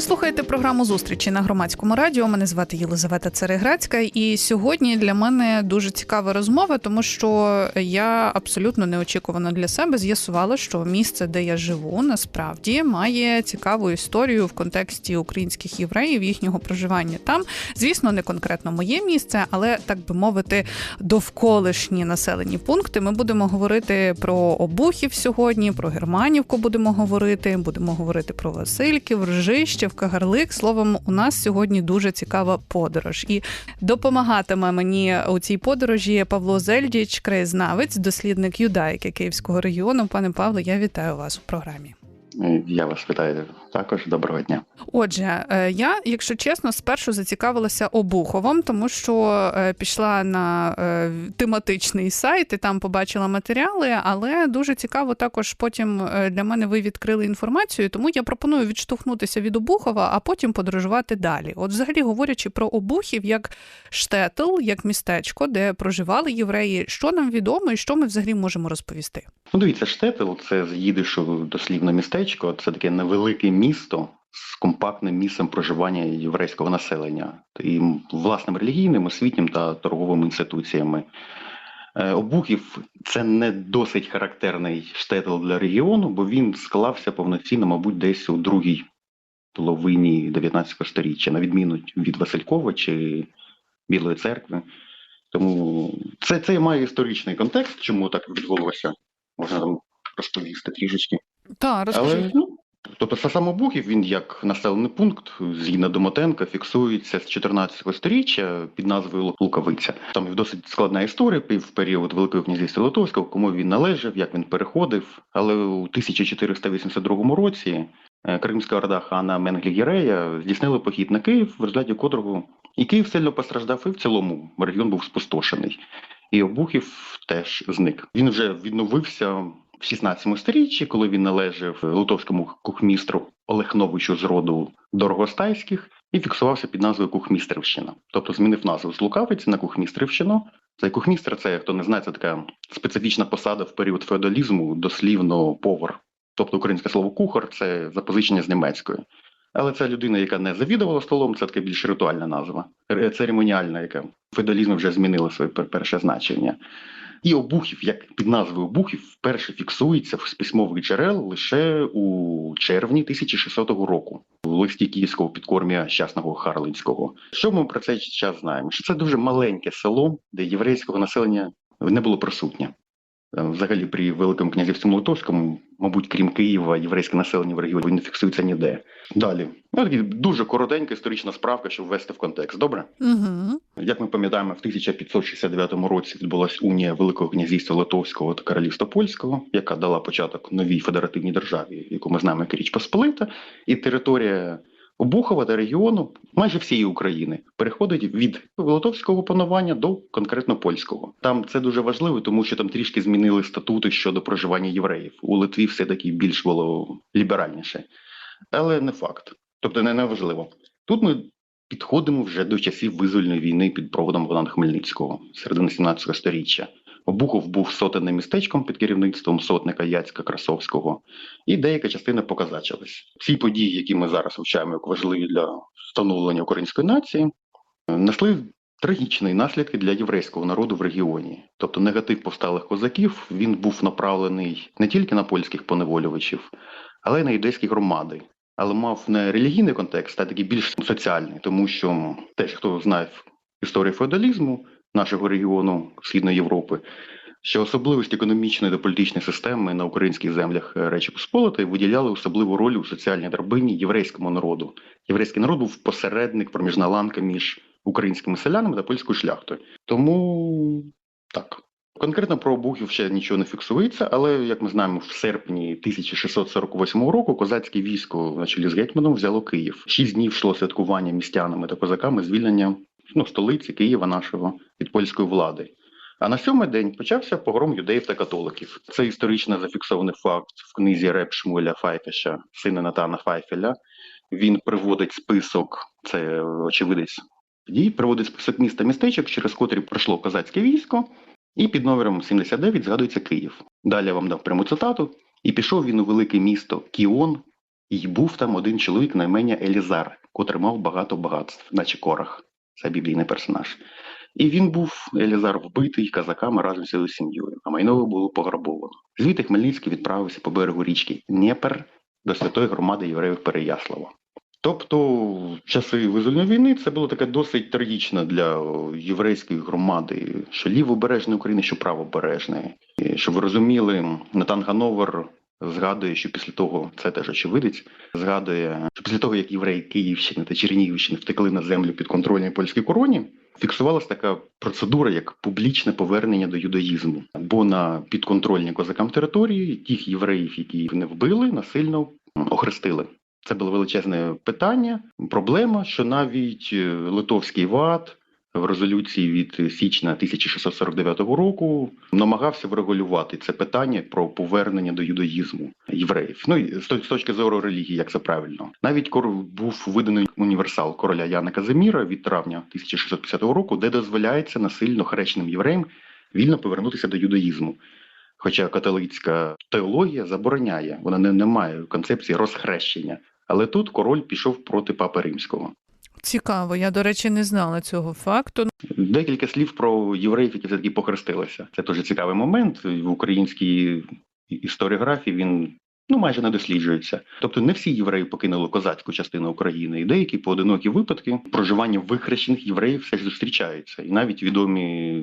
Ви слухаєте програму зустрічі на громадському радіо. Мене звати Єлизавета Цареграцька, і сьогодні для мене дуже цікава розмова, тому що я абсолютно неочікувано для себе з'ясувала, що місце, де я живу, насправді має цікаву історію в контексті українських євреїв, їхнього проживання там. Звісно, не конкретно моє місце, але так би мовити, довколишні населені пункти. Ми будемо говорити про обухів сьогодні, про Германівку будемо говорити. Будемо говорити про Васильків, Ржищів, Кагарлик. Словом, у нас сьогодні дуже цікава подорож. І допомагатиме мені у цій подорожі Павло Зельдіч, краєзнавець, дослідник юдаїки Київського регіону. Пане Павло, я вітаю вас у програмі. Я вас вітаю також. Доброго дня. Отже, е, я, якщо чесно, спершу зацікавилася Обуховом, тому що е, пішла на е, тематичний сайт і там побачила матеріали, але дуже цікаво також потім для мене ви відкрили інформацію, тому я пропоную відштовхнутися від Обухова, а потім подорожувати далі. От, взагалі, говорячи про Обухів як штетл, як містечко, де проживали євреї, що нам відомо і що ми взагалі можемо розповісти? Ну, дивіться, штетл це з їдишу дослівно містечко. Це таке невелике місто з компактним місцем проживання єврейського населення і власним релігійним, освітнім та торговими інституціями. Обухів це не досить характерний штетл для регіону, бо він склався повноцінно, мабуть, десь у другій половині 19 століття, на відміну від Василькова чи Білої церкви. Тому це це має історичний контекст, чому так відбулося. Можна там розповісти трішечки. Так, розкажи. Але, ну, Тобто Сасамобухів, він як населений пункт, згідно Домотенка, фіксується з 14 століття під назвою Лукавиця. Там досить складна історія в період Великого князівства Литовського, кому він належав, як він переходив. Але у 1482 році е, Кримська орда хана Менглігірея здійснили похід на Київ, в результаті котрого і Київ сильно постраждав, і в цілому регіон був спустошений. І Обухів теж зник. Він вже відновився в 16 сторіччі, коли він належав литовському кухмістру Олехновичу з роду Дорогостайських і фіксувався під назвою Кухмістрівщина. Тобто змінив назву з Лукавиці на Кухмістрівщину. Цей кухмістр, це хто не знає, це така специфічна посада в період феодалізму, дослівно повар. Тобто українське слово кухар це запозичення з німецької. Але це людина, яка не завідувала столом, це така більш ритуальна назва, церемоніальна, яка феодалізм вже змінила своє перше значення. І обухів, як під назвою обухів, вперше фіксується з письмових джерел лише у червні 1600 року у листі київського підкормія щасного Харлинського. Що ми про цей час знаємо? Що це дуже маленьке село, де єврейського населення не було присутнє. Взагалі, при Великому князівстві Молотовському, мабуть, крім Києва, єврейське населення в регіоні не фіксується ніде. Далі ну, такі дуже коротенька історична справка, щоб ввести в контекст. Добре, Угу. як ми пам'ятаємо, в 1569 році відбулася унія Великого князівства Литовського та Королівства Польського, яка дала початок новій федеративній державі, яку ми знаємо як Річ Посполита, і територія. Обухова та регіону майже всієї України переходить від литовського панування до конкретно польського. Там це дуже важливо, тому що там трішки змінили статути щодо проживання євреїв. У Литві все таки більш було ліберальніше, але не факт. Тобто не важливо. Тут ми підходимо вже до часів визвольної війни під проводом Богдана Хмельницького середини 17 століття. Обухов був сотенним містечком під керівництвом сотника Яцька Красовського, і деяка частина показачилась. Ці події, які ми зараз вивчаємо як важливі для встановлення української нації, несли трагічні наслідки для єврейського народу в регіоні. Тобто негатив повсталих козаків він був направлений не тільки на польських поневолювачів, але й на юдейські громади. Але мав не релігійний контекст, а такий більш соціальний, тому що теж хто знає історію феодалізму, нашого регіону Східної Європи, що особливості економічної та політичної системи на українських землях Речі Посполитої виділяли особливу роль у соціальній драбині єврейському народу. Єврейський народ був посередник, проміжна ланка між українськими селянами та польською шляхтою. Тому так. Конкретно про обухів ще нічого не фіксується, але як ми знаємо, в серпні 1648 року козацьке військо на чолі з гетьманом взяло Київ. Шість днів йшло святкування містянами та козаками звільнення ну, столиці Києва нашого від польської влади. А на сьомий день почався погром юдеїв та католиків. Це історично зафіксований факт в книзі Реп Шмуеля Файфеша, сина Натана Файфеля. Він приводить список, це очевидець дій, приводить список міста містечок, через котрі пройшло козацьке військо. І під номером 79 згадується Київ. Далі вам дав пряму цитату. І пішов він у велике місто Кіон, і був там один чоловік на ім'я Елізар, котрий мав багато багатств, наче корах. Це біблійний персонаж. І він був Елізар вбитий казаками разом з своєю сім'єю, а майно було пограбовано. Звідти Хмельницький відправився по берегу річки Дніпер до святої громади євреїв Переяслава. Тобто, в часи визвольної війни це було таке досить трагічно для єврейської громади, що лівобережної України, що правобережної. І, Щоб ви розуміли, Натан Гановер згадує, що після того, це теж очевидець, згадує, що після того, як євреї Київщини та Чернігівщини втекли на землю під контрольній польській короні, фіксувалася така процедура, як публічне повернення до юдаїзму. Бо на підконтрольній козакам території тих євреїв, які не вбили, насильно охрестили. Це було величезне питання, проблема, що навіть е, литовський ВАД в резолюції від січня 1649 року намагався врегулювати це питання про повернення до юдаїзму євреїв. Ну і з точки зору релігії, як це правильно. Навіть був виданий універсал короля Яна Казиміра від травня 1650 року, де дозволяється насильно хрещеним євреям вільно повернутися до юдаїзму. Хоча католицька теологія забороняє, вона не, не має концепції розхрещення. Але тут король пішов проти папи римського. Цікаво, я, до речі, не знала цього факту. Декілька слів про євреїв, які все-таки похрестилися. Це дуже цікавий момент. В українській історіографії він ну майже не досліджується. Тобто не всі євреї покинули козацьку частину України, і деякі поодинокі випадки проживання вихрещених євреїв все ж зустрічаються, і навіть відомі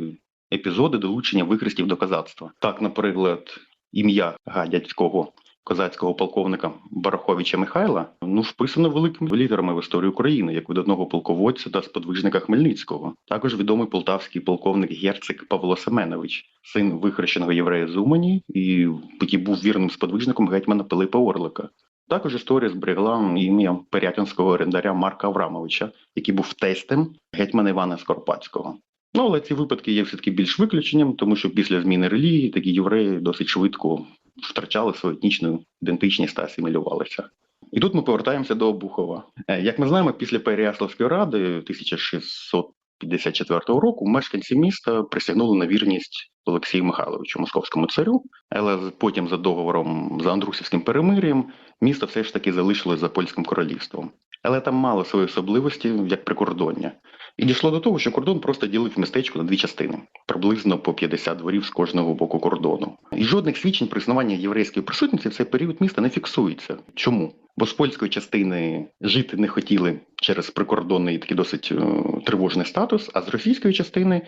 епізоди долучення вихрестів до козацтва. Так, наприклад, ім'я гадяцького козацького полковника Бараховича Михайла ну вписано великими літерами в історію України як видатного полководця та сподвижника Хмельницького. Також відомий полтавський полковник герцик Павло Семенович, син вихрещеного єврея з Умані, і який був вірним сподвижником гетьмана Пилипа Орлика. Також історія зберегла ім'я Перятинського орендаря Марка Аврамовича, який був тестем гетьмана Івана Скоропадського. Ну, але ці випадки є все-таки більш виключенням, тому що після зміни релігії такі євреї досить швидко втрачали свою етнічну ідентичність та асимілювалися. І тут ми повертаємося до Обухова. Е, Як ми знаємо, після Переяславської ради 1654 року мешканці міста присягнули на вірність Олексію Михайловичу, московському царю, але потім за договором за Андрусівським перемир'ям місто все ж таки залишилось за польським королівством. Але там мало свої особливості як прикордоння. І дійшло до того, що кордон просто ділив містечко на дві частини, приблизно по 50 дворів з кожного боку кордону. І жодних свідчень про існування єврейської присутності в цей період міста не фіксується. Чому? Бо з польської частини жити не хотіли через прикордонний такий досить е, тривожний статус, а з російської частини,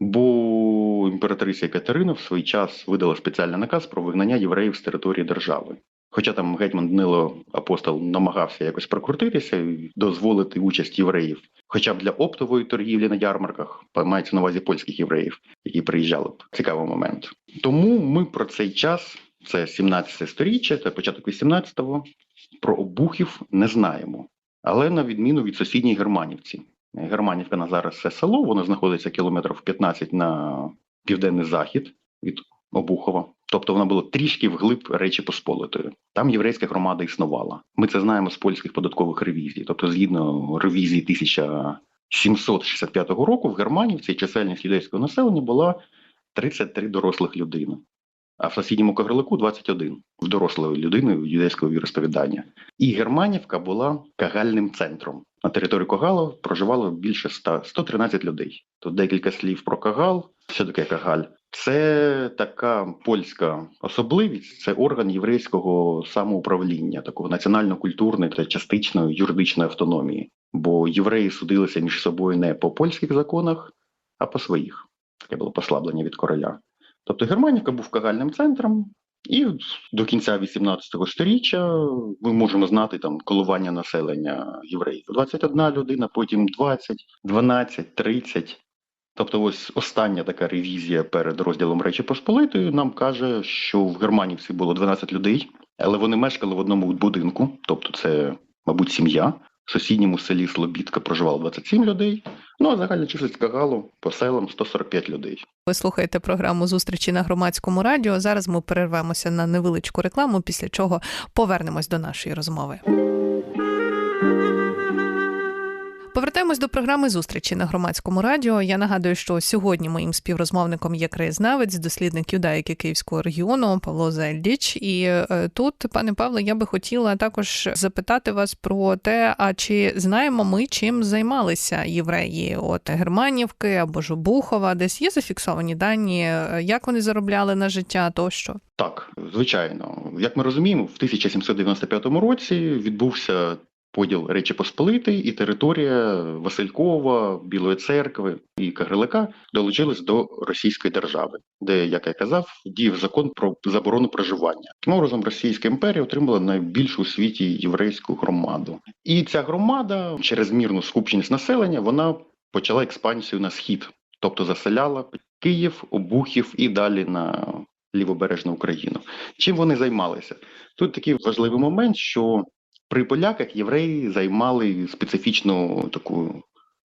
бо імператриця Катерина в свій час видала спеціальний наказ про вигнання євреїв з території держави. Хоча там гетьман Данило апостол намагався якось прокрутитися і дозволити участь євреїв, хоча б для оптової торгівлі на ярмарках, мається на увазі польських євреїв, які приїжджали б. Цікавий момент. Тому ми про цей час, це 17 сторіччя, це початок 18-го, про обухів не знаємо. Але на відміну від сусідньої Германівці. Германівка на зараз це село, воно знаходиться кілометрів 15 на південний захід від Обухова. Тобто вона була трішки вглиб Речі Посполитої. Там єврейська громада існувала. Ми це знаємо з польських податкових ревізій. Тобто, згідно ревізії 1765 року, в Германівці чисельність юдейського населення була 33 дорослих людини. А в сусідньому Кагарлику 21 в дорослої людини юдейського віросповідання. І Германівка була кагальним центром. На території Когала проживало більше 100, 113 людей. Тут декілька слів про Кагал. Що таке Кагаль? Це така польська особливість, це орган єврейського самоуправління, такого національно-культурної та частичної юридичної автономії. Бо євреї судилися між собою не по польських законах, а по своїх. Таке було послаблення від короля. Тобто Германівка був кагальним центром, і до кінця 18 століття ми можемо знати там коливання населення євреїв. 21 людина, потім 20, 12, 30. Тобто, ось остання така ревізія перед розділом Речі Посполитої нам каже, що в Германівці було 12 людей, але вони мешкали в одному будинку, тобто це, мабуть, сім'я. В сусідньому селі Слобідка проживало 27 людей. Ну а загальна чисельність Кагалу по селам 145 людей. Ви слухаєте програму зустрічі на громадському радіо. Зараз ми перервемося на невеличку рекламу, після чого повернемось до нашої розмови. Повертаємось до програми зустрічі на громадському радіо. Я нагадую, що сьогодні моїм співрозмовником є краєзнавець, дослідник юдаїки Київського регіону Павло Зельдіч. І е, тут, пане Павле, я би хотіла також запитати вас про те, а чи знаємо ми, чим займалися євреї от Германівки або ж Обухова? Десь є зафіксовані дані, е, як вони заробляли на життя тощо? Так, звичайно, як ми розуміємо, в 1795 році відбувся поділ Речі Посполитої, і територія Василькова, Білої церкви і Кагарлика долучились до Російської держави, де, як я казав, діяв закон про заборону проживання. Таким образом, Російська імперія отримала найбільшу у світі єврейську громаду, і ця громада через мірну скупченість населення вона почала експансію на схід, тобто заселяла Київ, Обухів і далі на лівобережну Україну. Чим вони займалися? Тут такий важливий момент, що при поляках євреї займали специфічну таку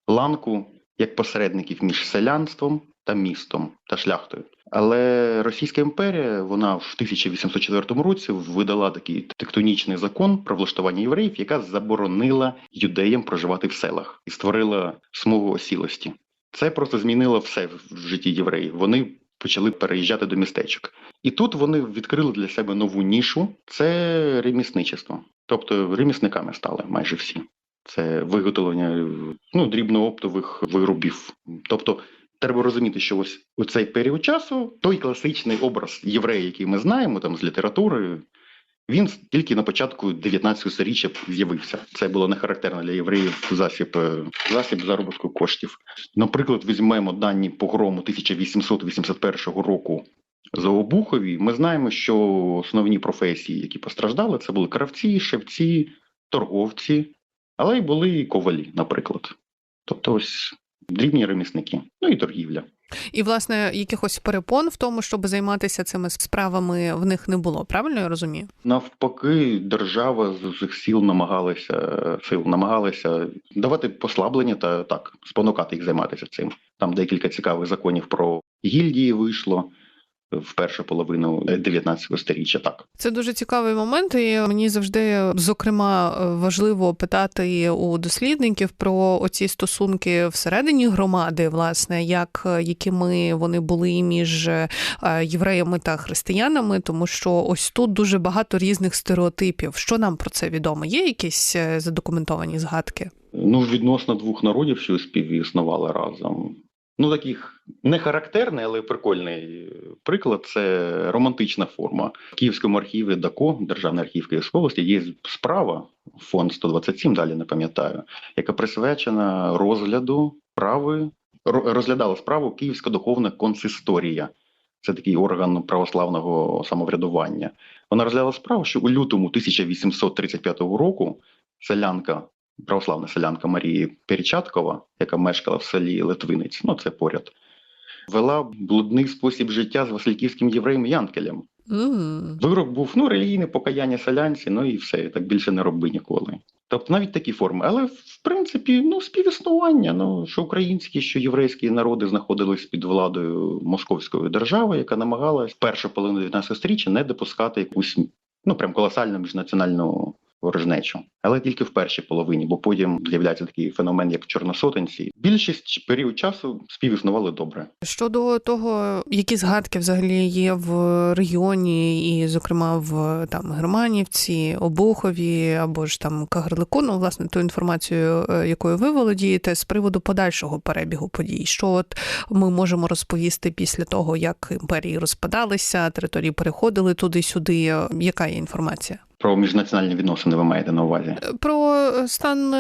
ланку як посередників між селянством та містом та шляхтою. Але Російська імперія вона в 1804 році видала такий тектонічний закон про влаштування євреїв, яка заборонила юдеям проживати в селах і створила смугу осілості. Це просто змінило все в житті євреїв. Вони почали переїжджати до містечок. І тут вони відкрили для себе нову нішу це ремісничество. Тобто ремісниками стали майже всі. Це виготовлення ну, дрібнооптових виробів. Тобто, треба розуміти, що ось у цей період часу той класичний образ єврея, який ми знаємо там з літератури, він тільки на початку 19 сторіччя з'явився. Це було не характерно для євреїв засіб, е, засіб заробітку коштів. Наприклад, візьмемо дані погрому 1881 року за Обухові. Ми знаємо, що основні професії, які постраждали, це були кравці, шевці, торговці, але й були і ковалі, наприклад. Тобто, ось дрібні ремісники, ну і торгівля. І, власне, якихось перепон в тому, щоб займатися цими справами, в них не було. Правильно я розумію? Навпаки, держава з усіх сіл намагалася сил намагалася давати послаблення та так спонукати їх займатися цим. Там декілька цікавих законів про гільдії вийшло. В першу половину 19 сторіччя так Це дуже цікавий момент, і мені завжди зокрема важливо питати у дослідників про оці стосунки всередині громади, власне, як якими вони були між е, євреями та християнами, тому що ось тут дуже багато різних стереотипів. Що нам про це відомо? Є якісь е, задокументовані згадки? Ну відносно двох народів, що співіснували разом. Ну, таких не характерний, але прикольний приклад це романтична форма. В Київському архіві ДАКО, Державний архів Київської області, є справа, фонд 127, далі не пам'ятаю, яка присвячена розгляду справи, розглядала справу Київська духовна консисторія. Це такий орган православного самоврядування. Вона розглядала справу, що у лютому 1835 року селянка православна селянка Марії Перечаткова, яка мешкала в селі Литвинець, ну це поряд, вела блудний спосіб життя з Васильківським євреєм Янкелем. Mm. Вирок був ну, релігійне покаяння селянці, ну і все, так більше не роби ніколи. Тобто навіть такі форми. Але в принципі, ну, співіснування, ну що українські, що єврейські народи знаходились під владою московської держави, яка намагалась першу половину 19 сторіччя не допускати якусь ну прям колосальну міжнаціональну ворожнечу, але тільки в першій половині, бо потім з'являється такий феномен, як чорносотенці. Більшість період часу співіснували добре. Щодо того, які згадки взагалі є в регіоні, і, зокрема, в там Германівці, Обухові або ж там Кагарлику, ну, власне, ту інформацію, якою ви володієте, з приводу подальшого перебігу подій, що от ми можемо розповісти після того, як імперії розпадалися, території переходили туди-сюди. Яка є інформація? Про міжнаціональні відносини ви маєте на увазі? Про стан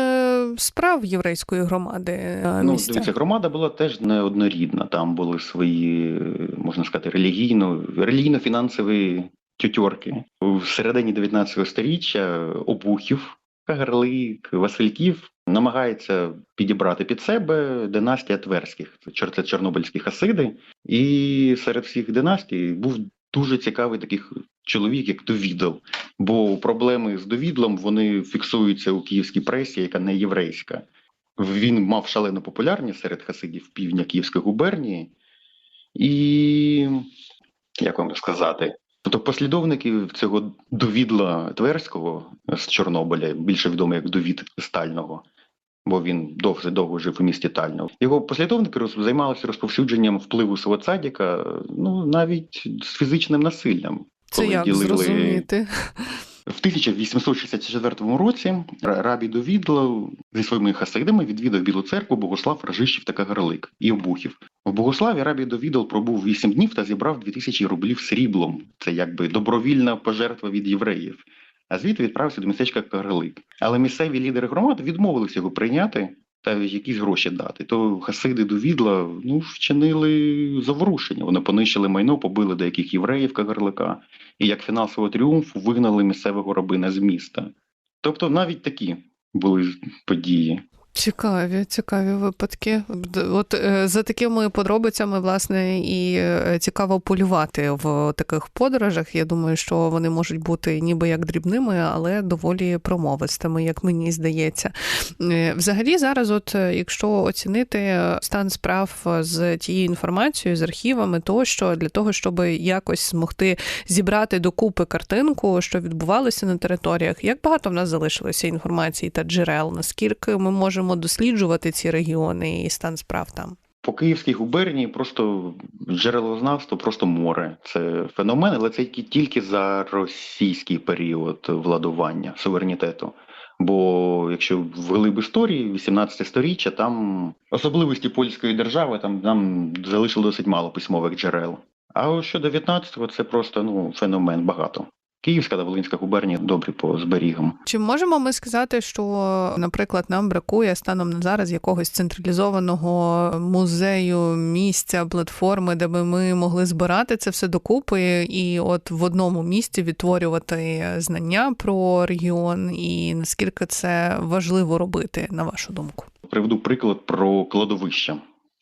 справ єврейської громади. Ну, дивіться, громада була теж неоднорідна. Там були свої, можна сказати, релігійно, релігійно-фінансові тютьорки. В середині 19 століття обухів, Кагарлик, Васильків намагається підібрати під себе династія Тверських, це Чорнобильські хасиди. І серед всіх династій був дуже цікавий таких чоловік, як довідал. Бо проблеми з довідлом вони фіксуються у київській пресі, яка не єврейська. Він мав шалену популярність серед хасидів півдня Київської губернії, і як вам сказати, тобто послідовники цього довідла Тверського з Чорнобиля, більше відомо як довід Стального, бо він довго довго жив у місті Тально. Його послідовники роз- займалися розповсюдженням впливу свого цадіка, ну навіть з фізичним насиллям. Це як ділили- зрозуміти? В 1864 році Ра- Рабі Довідло зі своїми хасидами відвідав Білу церкву Богослав Рожищів та Кагарлик і Обухів. В Богославі Рабі Довідал пробув 8 днів та зібрав 2000 рублів сріблом. Це якби добровільна пожертва від євреїв. А звідти відправився до містечка Кагарлик. Але місцеві лідери громад відмовилися його прийняти та якісь гроші дати. То хасиди Довідла ну, вчинили заворушення. Вони понищили майно, побили деяких євреїв Кагарлика і як фінал свого тріумфу вигнали місцевого рабина з міста. Тобто навіть такі були події. Цікаві, цікаві випадки. От е, за такими подробицями, власне, і е, цікаво полювати в таких подорожах. Я думаю, що вони можуть бути ніби як дрібними, але доволі промовистими, як мені здається. Е, Взагалі, зараз, от якщо оцінити стан справ з тією інформацією, з архівами, тощо для того, щоб якось змогти зібрати докупи картинку, що відбувалося на територіях, як багато в нас залишилося інформації та джерел, наскільки ми можемо досліджувати ці регіони і стан справ там. По Київській губернії просто джерелознавство, просто море. Це феномен, але це тільки- за російський період владування суверенітету. Бо якщо в глиб історії, 18 сторіччя, там особливості польської держави там нам залишило досить мало письмових джерел. А щодо 19-го, це просто ну феномен багато. Київська та Волинська губернії добрі по зберігам. Чи можемо ми сказати, що, наприклад, нам бракує станом на зараз якогось централізованого музею, місця, платформи, де би ми могли збирати це все докупи, і от в одному місці відтворювати знання про регіон, і наскільки це важливо робити, на вашу думку? Приведу приклад про кладовища.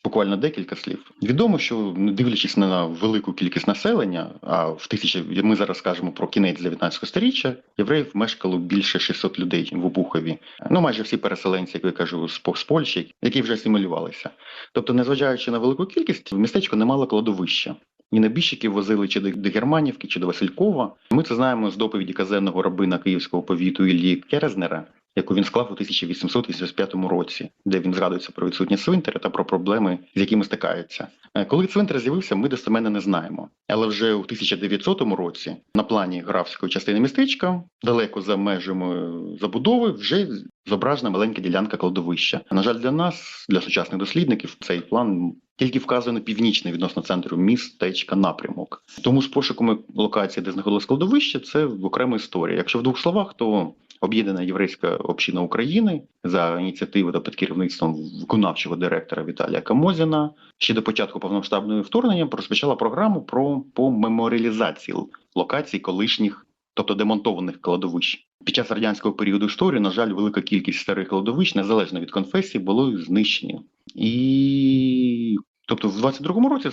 Буквально декілька слів. Відомо, що не дивлячись на велику кількість населення, а в тисячі ми зараз кажемо про кінець 19 століття, євреїв мешкало більше 600 людей в Обухові. Ну майже всі переселенці, як я кажу, з, Польщі, які вже асимілювалися. Тобто, незважаючи на велику кількість, в містечко не мало кладовища. І набіжчиків возили чи до Германівки, чи до Василькова. Ми це знаємо з доповіді казенного рабина Київського повіту Іллі Керезнера, яку він склав у 1885 році, де він згадується про відсутність цвинтаря та про проблеми, з якими стикаються. Е, Коли цвинтар з'явився, ми достеменно не знаємо. Але вже у 1900 році на плані графської частини містечка, далеко за межами забудови, вже зображена маленька ділянка кладовища. На жаль, для нас, для сучасних дослідників, цей план тільки вказано північний відносно центру містечка напрямок. Тому з пошуками локації, де знаходилось кладовище, це окрема історія. Якщо в двох словах, то Об'єднана єврейська община України за ініціативи та під керівництвом виконавчого директора Віталія Камозіна ще до початку повномасштабного вторгнення розпочала програму про по меморіалізації локацій колишніх, тобто демонтованих кладовищ. Під час радянського періоду історії, на жаль, велика кількість старих кладовищ, незалежно від конфесії, були знищені. І тобто, в 22-му році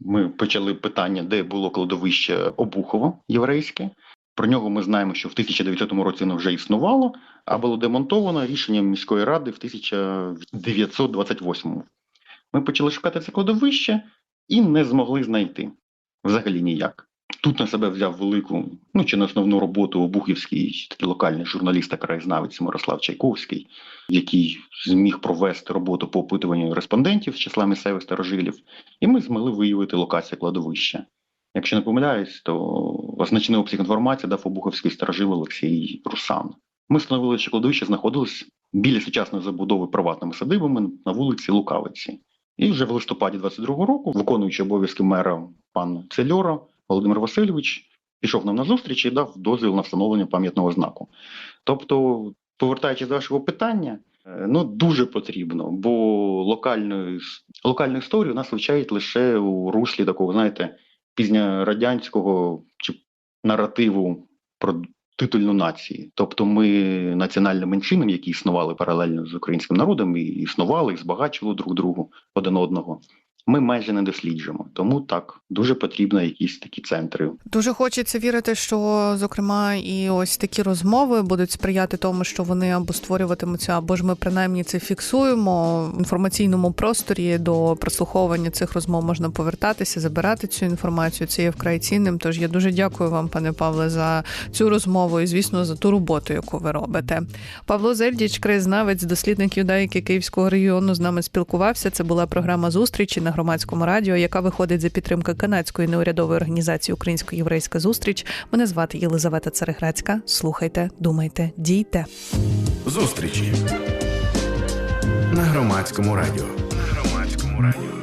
ми почали питання, де було кладовище Обухово єврейське. Про нього ми знаємо, що в 1900 році воно вже існувало, а було демонтовано рішенням міської ради в 1928. Ми почали шукати це кладовище і не змогли знайти взагалі ніяк. Тут на себе взяв велику, ну чи не основну роботу обухівський такий локальний журналіст та краєзнавець Мирослав Чайковський, який зміг провести роботу по опитуванню респондентів з числа місцевих старожилів, і ми змогли виявити локацію кладовища. Якщо не помиляюсь, то значний обсяг інформації дав обуховський старожил Олексій Русан. Ми встановили, що кладовище знаходилось біля сучасної забудови приватними садибами на вулиці Лукавиці. І вже в листопаді 22-го року, виконуючи обов'язки мера пан Цельора, Володимир Васильович пішов нам на зустріч і дав дозвіл на встановлення пам'ятного знаку. Тобто, повертаючись до вашого питання, е, ну дуже потрібно, бо локальну, локальну історію нас вивчають лише у руслі такого, знаєте, пізньорадянського чи наративу про титульну нації. Тобто ми національним меншинам, які існували паралельно з українським народом, і існували, і збагачували друг другу один одного. Ми майже не досліджуємо. Тому так дуже потрібно якісь такі центри. Дуже хочеться вірити, що зокрема і ось такі розмови будуть сприяти тому, що вони або створюватимуться, або ж ми принаймні це фіксуємо в інформаційному просторі. До прослуховування цих розмов можна повертатися, забирати цю інформацію. Це є вкрай цінним. Тож я дуже дякую вам, пане Павле, за цю розмову і, звісно, за ту роботу, яку ви робите. Павло Зельдіч, краєзнавець, дослідник юдаїки Київського регіону, з нами спілкувався. Це була програма зустрічі на громадському радіо, яка виходить за підтримки канадської неурядової організації Українсько-єврейська зустріч. Мене звати Єлизавета Цареграцька. Слухайте, думайте, дійте. Зустрічі на громадському радіо. На громадському радіо.